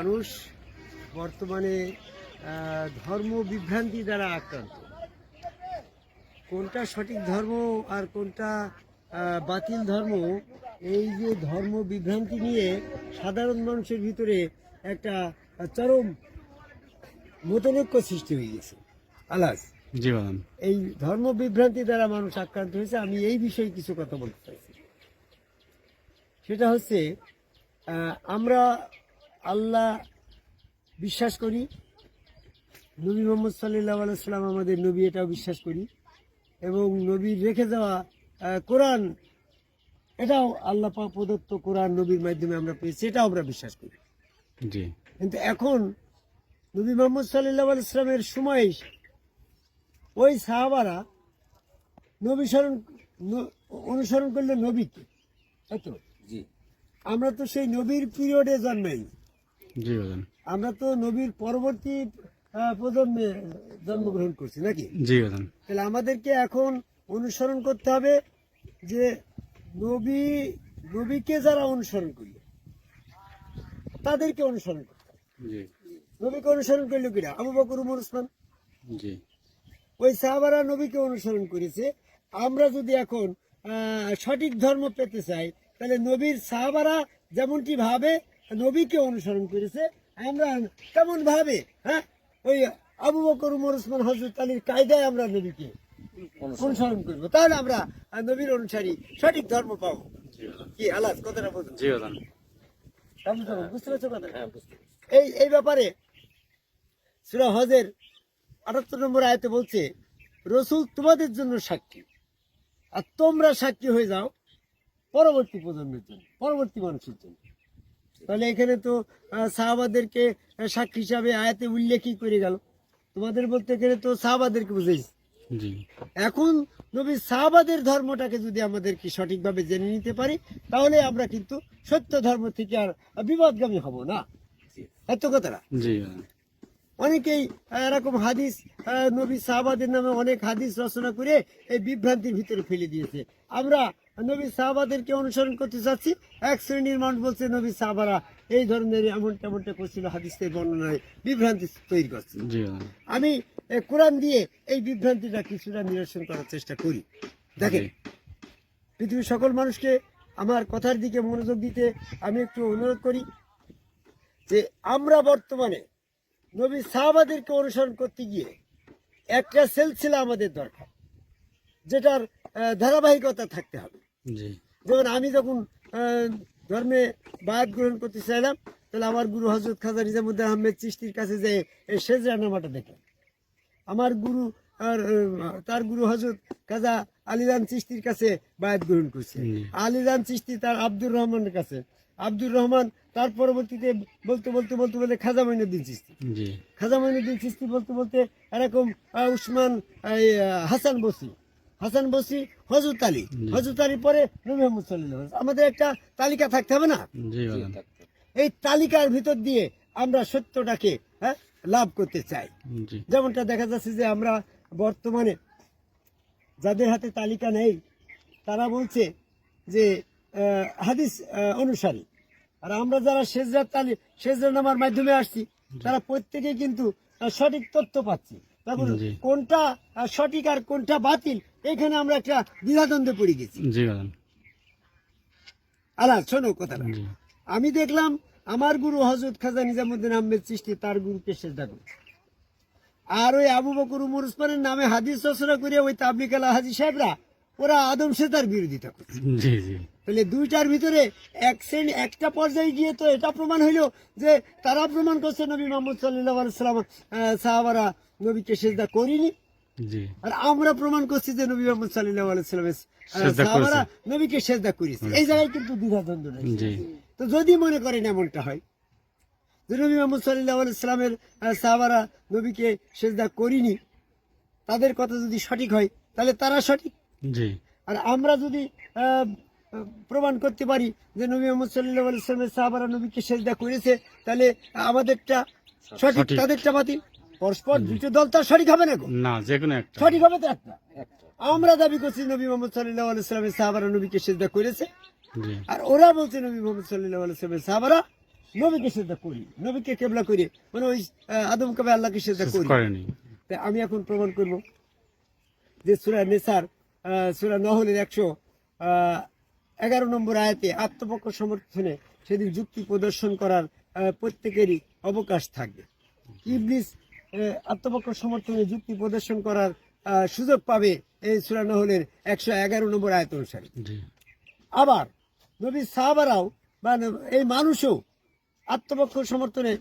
মানুষ বর্তমানে ধর্ম বিভ্রান্তি দ্বারা আক্রান্ত। কোনটা সঠিক ধর্ম আর কোনটা বাতিল ধর্ম এই যে ধর্ম বিভ্রান্তি নিয়ে সাধারণ মানুষের ভিতরে একটা চরম মতনৈক্য সৃষ্টি হয়ে গেছে। আলাস। জি এই ধর্ম বিভ্রান্তি দ্বারা মানুষ আক্রান্ত হয়েছে আমি এই বিষয়ে কিছু কথা বলতে চাইছি। সেটা হচ্ছে আমরা আল্লাহ বিশ্বাস করি। নবী মোহাম্মদ সাল্লাহ আলাইসাল্লাম আমাদের নবী এটাও বিশ্বাস করি। এবং নবীর রেখে যাওয়া কোরআন এটাও আল্লাহ প্রদত্ত কোরআন নবীর মাধ্যমে আমরা পেয়েছি এটাও আমরা বিশ্বাস করি। জি। কিন্তু এখন নবী মোহাম্মদ সাল্লাহ ইসলামের সময় ওই সাহাবারা নবী স্মরণ অনুসরণ করলে নবীকে তাই তো? জি। আমরা তো সেই নবীর পিরিয়ডে জন্মাই। জি আমরা তো নবীর পরবর্তী প্রজন্মে জন্মগ্রহণ করছি নাকি? জি তাহলে আমাদেরকে এখন অনুসরণ করতে হবে যে নবী নবীকে যারা অনুসরণ করল তাদেরকে অনুসরণ করতে হবে। জি। নবীকে অনুসরণ করল কিনা আবু বকর উমর উসমান? জি। ওই সাহাবারা নবীকে অনুসরণ করেছে। আমরা যদি এখন আহ, সঠিক ধর্ম পেতে চাই তাহলে নবীর সাহাবারা যেমনটি ভাবে নবীকে অনুসরণ করেছে আমরা তেমন ভাবে হ্যাঁ? ওই আবু বকর উমর উসমান হজরত আলীর কায়দায় আমরা নবীকে অনুসরণ করব। তাহলে আমরা নবীর অনুসারী সঠিক ধর্ম পাবো। কি আলাদ কথাটা বলুন। কেমন? বুঝতে পারছ কথা হ্যাঁ। এই এই ব্যাপারে সুরা হজের আটাত্তর নম্বর আয়তে বলছে রসুল তোমাদের জন্য সাক্ষী। আর তোমরা সাক্ষী হয়ে যাও পরবর্তী প্রজন্মের জন্য পরবর্তী মানুষের জন্য। তাহলে এখানে তো সাহাবাদেরকে সাক্ষী হিসাবে আয়াতে উল্লেখই করে গেল। তোমাদের বলতে গেলে তো সাহাবাদেরকে বুঝেছি এখন নবী সাহাবাদের ধর্মটাকে যদি আমাদেরকে সঠিকভাবে জেনে নিতে পারি তাহলে আমরা কিন্তু সত্য ধর্ম থেকে আর বিবাদগামী হব না। এত কথাটা। জি অনেকেই আহ, এরকম হাদিস আহ, নবী সাহাবাদের নামে অনেক হাদিস রচনা করে এই বিভ্রান্তির ভিতরে ফেলে দিয়েছে। আমরা নবী সাহাবাদেরকে অনুসরণ করতে চাচ্ছি এক শ্রেণির মানুষ বলছে নবী সাহাবারা এই ধরনের এমন তেমনটা করছিল হাদিসের বর্ণনায় বিভ্রান্তি তৈরি করছে। আমি কোরআন দিয়ে এই বিভ্রান্তিটা কিছুটা নিরসন করার চেষ্টা করি। দেখেন পৃথিবীর সকল মানুষকে আমার কথার দিকে মনোযোগ দিতে আমি একটু অনুরোধ করি যে আমরা বর্তমানে নবী সাহাবাদেরকে অনুসরণ করতে গিয়ে একটা সেলসিলা আমাদের দরকার যেটার ধারাবাহিকতা থাকতে হবে। জি। যেমন আমি যখন ধর্মে বায়াত গ্রহণ করতে চাইলাম তাহলে আমার গুরু হজরত খাজা নিজামুদ্দিন আহমেদ চিস্তির কাছে যে শেষ রান্নামাটা দেখলাম। আমার গুরু আর তার গুরু হজরত খাজা আলিরান চিস্তির কাছে বায়াত গ্রহণ করছে। আলিরান চিস্তি তার আব্দুর রহমানের কাছে। আব্দুর রহমান তার পরবর্তীতে বলতে বলতে বলতে বলতে খাজা মঈনুদ্দিন চিস্তি খাজা মঈনুদ্দিন চিস্তি বলতে বলতে এরকম উসমান হাসান বসি। হাসান বসি হজরত আলী। হজরত আলীর পরে নবী মোহাম্মদ সাল্লাল্লাহু আমাদের একটা তালিকা থাকতে হবে না? জি এই তালিকার ভিতর দিয়ে আমরা সত্যটাকে হ্যাঁ লাভ করতে চাই। যেমনটা দেখা যাচ্ছে যে আমরা বর্তমানে যাদের হাতে তালিকা নেই তারা বলছে যে হাদিস অনুসারী। আর আমরা যারা শেজরাত তালি শেজরা নামার মাধ্যমে আসছি তারা প্রত্যেকে কিন্তু সঠিক তথ্য পাচ্ছি। তখন কোনটা সঠিক আর কোনটা বাতিল এখানে আমরা একটা দ্বিধাদ্বন্দ্বে পড়ে গেছি। আলা শোনো কথাটা। জি। আমি দেখলাম আমার গুরু হজরত খাজা নিজামুদ্দিন আহমেদ সৃষ্টি তার গুরুকে সেজদা দেখো। আর ওই আবু বকর উমর উসমানের নামে হাদিস রচনা করিয়া ওই তাবলিক আলা হাজি সাহেবরা ওরা আদম সেতার বিরোধিতা করছে। জি জি। তাহলে দুইটার ভিতরে এক শ্রেণি একটা পর্যায়ে গিয়ে তো এটা প্রমাণ হইল যে তারা প্রমাণ করছে নবী মোহাম্মদ সাল্লাহ সাল্লাম সাহাবারা নবীকে সেজদা করিনি। জি। আর আমরা প্রমাণ করছি যে নবী মোহাম্মদ সাল্লাহ সাল্লামের সাহাবারা। নবীকে সেজদা করেছে। এই জায়গায় কিন্তু দ্বিধাদ্বন্দ্ব নেই। জি। তো যদি মনে করেন এমনটা হয় যে নবী মোহাম্মদ সাল্লাহ সাল্লামের সাহাবারা নবীকে সেজদা করিনি তাদের কথা যদি সঠিক হয় তাহলে তারা সঠিক জি। আর আমরা যদি প্রমাণ করতে পারি যে নবী মোহাম্মদ সাল্লাহ সাল্লামের সাহাবারা নবীকে সেজদা করেছে তাহলে আমাদেরটা সঠিক। তাদেরটা বাতিল। পরস্পর দুটো দল তো আর সঠিক হবে না না যে কোনো একটা। সঠিক হবে তো একটা। আমরা দাবি করছি নবী মোহাম্মদ সাল্লাহ সাল্লামের সাহাবারা নবীকে সেজদা করেছে। আর ওরা বলছে নবী মোহাম্মদ সাল্লাহ সাল্লামের সাহাবারা নবীকে সেজদা করি নবীকে কেবলা করি মানে ওই আদম কবে আল্লাহকে সেজদা করি। তাই আমি এখন প্রমাণ করব যে সুরা নেসার সুরা নহলের একশো এগারো নম্বর আয়াতে আত্মপক্ষ সমর্থনে সেদিন যুক্তি প্রদর্শন করার প্রত্যেকেরই অবকাশ থাকবে। ইবলিস আত্মপক্ষ সমর্থনে যুক্তি প্রদর্শন করার সুযোগ পাবে এই সুরা নহলের একশো এগারো নম্বর আয়াত অনুসারে। আবার নবী সাহাবারাও বা এই মানুষও আত্মপক্ষ সমর্থনে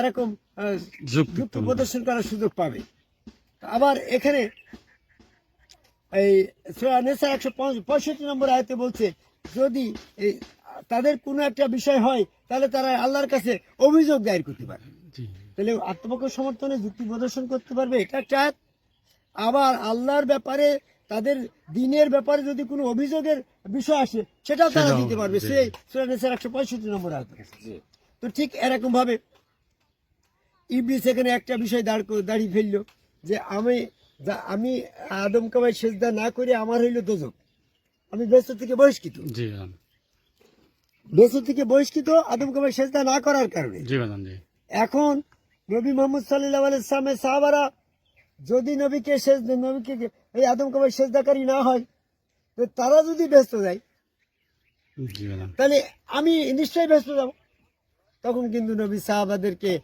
এরকম যুক্তি প্রদর্শন করার সুযোগ পাবে। আবার এখানে এই একশো পঁয়ষট্টি নম্বর আয়তে বলছে যদি এই তাদের কোনো একটা বিষয় হয় তাহলে তারা আল্লাহর কাছে অভিযোগ দায়ের করতে পারে তাহলে আত্মপক্ষ সমর্থনে যুক্তি প্রদর্শন করতে পারবে এটা একটা আবার আল্লাহর ব্যাপারে তাদের দিনের ব্যাপারে যদি কোনো অভিযোগের বিষয় আসে সেটাও তারা দিতে পারবে। সেই সূরা নেসার একশো পঁয়ষট্টি নম্বর আয়াত। তো ঠিক এরকম ভাবে ইবলিস এখানে একটা বিষয় দাঁড় দাঁড়িয়ে ফেলল যে আমি যা- আমি আদম কামাই সেজদা না করে আমার হইল দোজক। আমি ব্যস্ত থেকে বহিষ্কৃত। জি ব্যস্ত থেকে বহিষ্কৃত আদম কামাই সেজদা না করার কারণে। জি জি। এখন নবী মোহাম্মদ সাল্লাহ আলাইসলামের সাহাবারা যদি নবীকে শেষ নবীকে এই আদম কামাই সেজদাকারী না হয় তো তারা যদি ব্যস্ত যায় তাহলে আমি নিশ্চয়ই ব্যস্ত যাব। তখন কিন্তু নবী সাহাবাদেরকে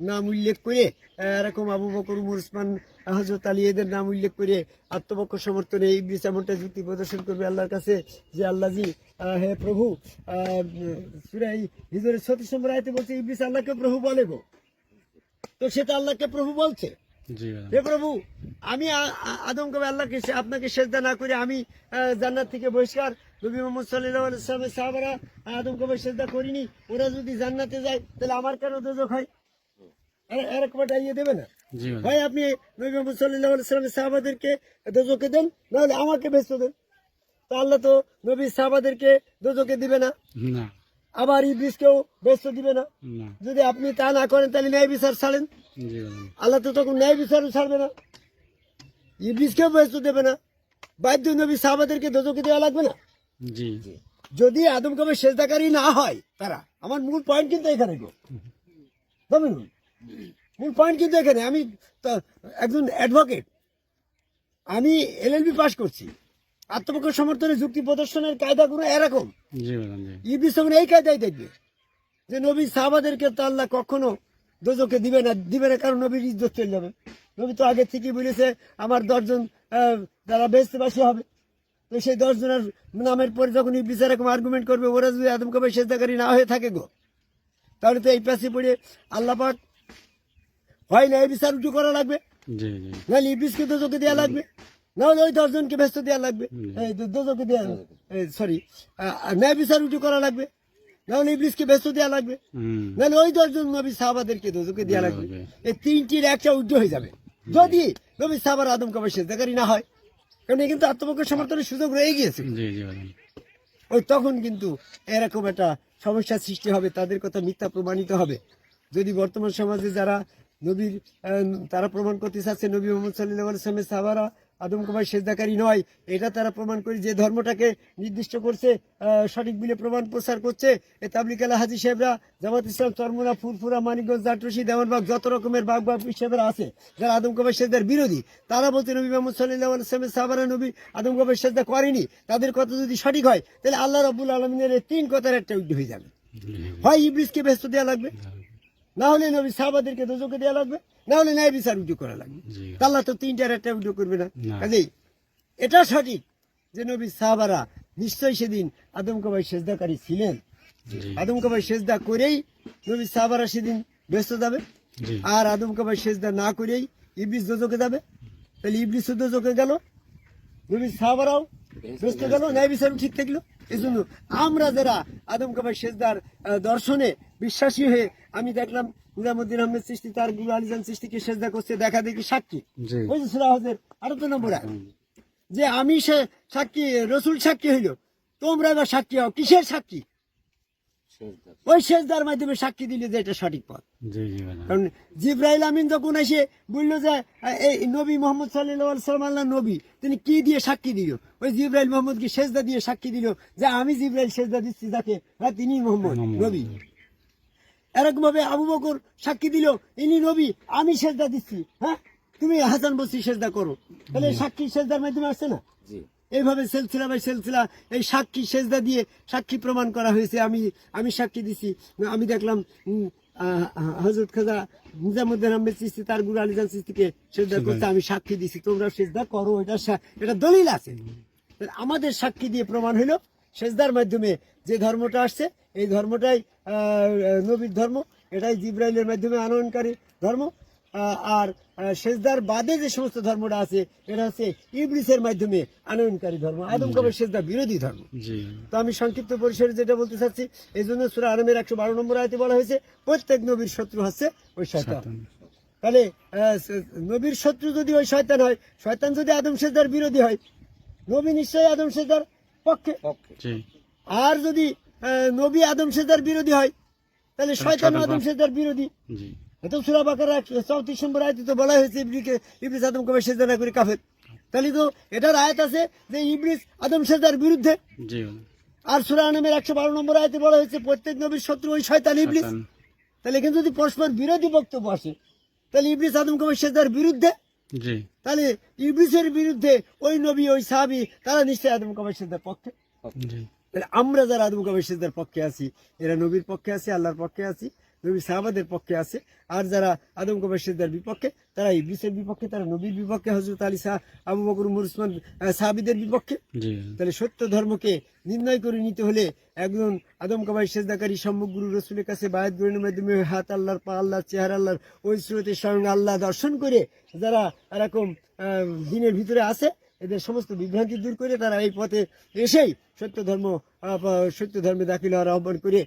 নাম উল্লেখ করে এরকম আবু বকর উমর উসমান হজরত আলী এদের নাম উল্লেখ করে আত্মপক্ষ সমর্থনে ইবলিস এমনটা যুক্তি প্রদর্শন করবে আল্লাহর কাছে যে আল্লাহজি হে প্রভু সুরাই হিজরের ছত্রিশ নম্বর আয়তে বলছে ইবলিস আল্লাহকে প্রভু বলে গো। তো সেটা আল্লাহকে প্রভু বলছে? হে প্রভু আমি আদম কবে আল্লাহকে সে- আপনাকে সেজদা না করে আমি আহ, জান্নাত থেকে বহিষ্কার নবী মোহাম্মদ সাল্লামের সাহাবারা আদম কবে সেজদা করিনি ওরা যদি জান্নাতে যায় তাহলে আমার কেন দোজক হয়? এরকম ইয়ে দেবে না? ভাই। আপনি নবী মোহাম্মদ সাল্লামের সাহাবাদেরকে দোজকে দেন নাহলে আমাকে ব্যস্ত দেন। তো আল্লাহ তো নবী সাহাবাদেরকে দোজকে দিবে না। আবার ইবলিসকেও ব্যস্ত দিবে না। না। যদি আপনি তা না করেন তাহলে ন্যায় বিচার ছাড়েন। আল্লাহ তো তখন ন্যায় বিচারও ছাড়বে না। ইবলিসকেও ব্যস্ত দেবে না। বাধ্য নবী সাহাবাদেরকে দোজকে দেওয়া লাগবে না? জি। যদি আদম কবে সেজদাকারী না হয় তারা আমার মূল পয়েন্ট কিন্তু এখানে গো। বুঝলেন? মূল পয়েন্ট কিন্তু এখানে। আমি একজন অ্যাডভোকেট আমি এল এলএলবি পাস করছি। আত্মপক্ষ সমর্থনে যুক্তি প্রদর্শনের কায়দাগুলো এরকম। ইবলিস তখন এই কায়দায় দেখবে যে নবী সাহাবাদেরকে তো আল্লাহ কখনো দোজকে দিবে না দিবে না কারণ নবীর ইজ্জত চলে যাবে। নবী তো আগে থেকেই বলেছে আমার দশজন আহ, যারা বেহস্তেবাসী হবে। তো সেই দশজনের নামের পরে যখন ইবলিস এরকম আর্গুমেন্ট করবে ওরা যদি আদম কবে সেজদাকারী না হয়ে থাকে গো তাহলে তো এই পাশে পড়ে আল্লাহ পাক হয় না এই বিচার উঁচু করা লাগবে। নাহলে ইবলিসকে দোজকে দেওয়া লাগবে। নাহলে ওই দশজনকে ব্যস্ত দেওয়া লাগবে। এই দোজকে দেওয়া সরি ন্যায় বিচার উঁচু করা লাগবে। নাহলে ইবলিসকে ব্যস্ত দেওয়া লাগবে। নাহলে ওই দশজন নবী সাহাবাদেরকে দোজকে দেওয়া লাগবে। লাগবে। এই তিনটির একটা উজ্জ্ব হয়ে যাবে। যদি নবী সাহাবার আদম কবে সেজদাকারী না হয় কারণ এ কিন্তু আত্মপক্ষের সমর্থনের সুযোগ রয়ে গিয়েছে। ওই তখন কিন্তু এরকম একটা সমস্যার সৃষ্টি হবে তাদের কথা মিথ্যা প্রমাণিত হবে। যদি বর্তমান সমাজে যারা নবীর তারা প্রমাণ করতে চাচ্ছে নবী মোহাম্মদ সাল্লাহ সাল্লামের সাহাবারা আদম কুমার সেজদাকারী নয়। এটা তারা প্রমাণ করে যে ধর্মটাকে নির্দিষ্ট করছে সঠিক বিলে প্রমাণ প্রচার করছে। এ তাবলিক আলা হাজি সাহেবরা জামাত ইসলাম চরমুনা ফুরফুরা মানিকগঞ্জ জাটরসি দেওয়ানবাগ যত রকমের বাগ বাগ সাহেবরা আছে যারা আদম কুমার সেজদার বিরোধী তারা বলছে নবী মোহাম্মদ সাল্লাহ সাল্লামের সাহাবারা নবী আদম কুমার সেজদা করেনি। তাদের কথা যদি সঠিক হয় তাহলে আল্লাহ রব্বুল আলমিনের এই তিন কথার একটা উদ্য হয়ে যাবে। হয় ইবলিসকে ব্যস্ত দেওয়া লাগবে না হলে নবী সাহাবাদেরকে দোজকে দেওয়া লাগবে। না হলে ন্যায় বিচার উদ্যোগ করা লাগবে। আল্লাহ তো তিনটার একটা উদ্যোগ করবে না। কাজেই এটা সঠিক যে নবী সাহাবারা নিশ্চয়ই সেদিন আদম কবাই সেজদাকারী ছিলেন। জি। আদম কবাই সেজদা করেই নবী সাহাবারা সেদিন ব্যস্ত যাবে। আর আদম কবাই সেজদা না করেই ইবলিস দোজকে যাবে। তাহলে ইবলিস দোজকে গেল। নবী সাহাবারাও ব্যস্ত গেল ন্যায় বিচারও ঠিক থাকল। এই জন্য আমরা যারা আদম কাবাই সেজদার দর্শনে বিশ্বাসী হয়ে আমি দেখলাম নিজামুদ্দিন আহমেদ সৃষ্টি তার গুরু আলিজান সৃষ্টিকে সেজদা করছে দেখা দেখি সাক্ষী। ওই যে সুরা হজের আরও তো নম্বর। যে আমি সে সাক্ষী রসুল সাক্ষী হইল তোমরা এবার সাক্ষী হও কিসের সাক্ষী? ওই সেজদার মাধ্যমে সাক্ষী দিলে যে এটা সঠিক পথ। জি জি বাদান কারণ জিব্রাইল আমিন যখন এসে বলল যে এই নবী মোহাম্মদ সাল্লাহ সাল্লাম আল্লাহ নবী তিনি কি দিয়ে সাক্ষী দিল? ওই জিব্রাইল মোহাম্মদকে সেজদা দিয়ে সাক্ষী দিল যে আমি জিব্রাইল সেজদা দিচ্ছি তাকে হ্যাঁ তিনি মোহাম্মদ। নবী। এরকম ভাবে আবু বকর সাক্ষী দিল ইনি নবী আমি সেজদা দিচ্ছি হ্যাঁ তুমি হাসান বসি সেজদা করো। তাহলে সাক্ষী সেজদার মাধ্যমে আসছে না? জি। এইভাবে সেলসিলা বাই সেলসিলা এই সাক্ষী সেজদা দিয়ে সাক্ষী প্রমাণ করা হয়েছে। আমি আমি সাক্ষী দিছি। আমি দেখলাম হজরত খাজা নিজামুদ্দিন আহমেদ চিস্তি তার গুরু আলিজান চিস্তিকে সেজদা করতে আমি সাক্ষী দিছি। তোমরা সেজদা করো এটা এটা দলিল আছে। আমাদের সাক্ষী দিয়ে প্রমাণ হলো সেজদার মাধ্যমে যে ধর্মটা আসছে এই ধর্মটাই নবীর ধর্ম এটাই জিব্রাইলের মাধ্যমে আনয়নকারী ধর্ম। আর সেজদার বাদে যে সমস্ত ধর্মটা আছে এটা হচ্ছে ইবলিসের মাধ্যমে আনয়নকারী ধর্ম আদম কবে সেজদা বিরোধী ধর্ম। তো আমি সংক্ষিপ্ত পরিসরে যেটা বলতে চাচ্ছি এই জন্য সুরা আলমের একশো বারো নম্বর আয়তে বলা হয়েছে প্রত্যেক নবীর শত্রু হচ্ছে ওই শয়তান। তাহলে আহ, নবীর শত্রু যদি ওই শয়তান হয় শয়তান যদি আদম সেজদার বিরোধী হয় নবী নিশ্চয়ই আদম সেজদার পক্ষে। আর যদি আহ, নবী আদম সেজদার বিরোধী হয় তাহলে শয়তান শয়তান আদম সেজদার বিরোধী। জি সুরা বাকার চৌত্রিশ নম্বর আয়তে তো বলা হয়েছে ইবলিকে ইবলিস আদম কবে সেজদা না করে কাফের। তাহলে তো এটার আয়াত আছে যে ইবলিস আদম সেজদার বিরুদ্ধে। আর সুরা নামের একশো বারো নম্বর আয়তে বলা হয়েছে প্রত্যেক নবীর শত্রু ওই শয়তান ইবলিস। তাহলে এখানে যদি পরস্পর বিরোধী বক্তব্য আসে তাহলে ইবলিস আদম কবে সেজদার বিরুদ্ধে? তাহলে ইবলিসের বিরুদ্ধে ওই নবী ওই সাহাবি তারা নিশ্চয়ই আদম কবে সেজদার পক্ষে? আমরা যারা আদম কবে সেজদার পক্ষে আছি এরা নবীর পক্ষে আছি আল্লাহর পক্ষে আছি। নবী সাহাবাদের পক্ষে আছে। আর যারা আদম কবে সেজদার বিপক্ষে তারা ইবলিসের বিপক্ষে তারা নবীর বিপক্ষে হজরত আলী সাহা আবু বকর আহ, সাহাবিদের বিপক্ষে। তাহলে সত্য ধর্মকে নির্ণয় করে নিতে হলে একজন আদম কাবাই সেজদাকারী সম্মুখ গুরু রসুলের কাছে বায়াত গ্রহণের মাধ্যমে হাত আল্লাহর পা আল্লাহর চেহারা আল্লাহর ওই স্রোতের সঙ্গে আল্লাহ দর্শন করে যারা এরকম দিনের ভিতরে আছে এদের সমস্ত বিভ্রান্তি দূর করে তারা এই পথে এসেই সত্য ধর্ম সত্য ধর্মে দাখিল হওয়ার আহ্বান করে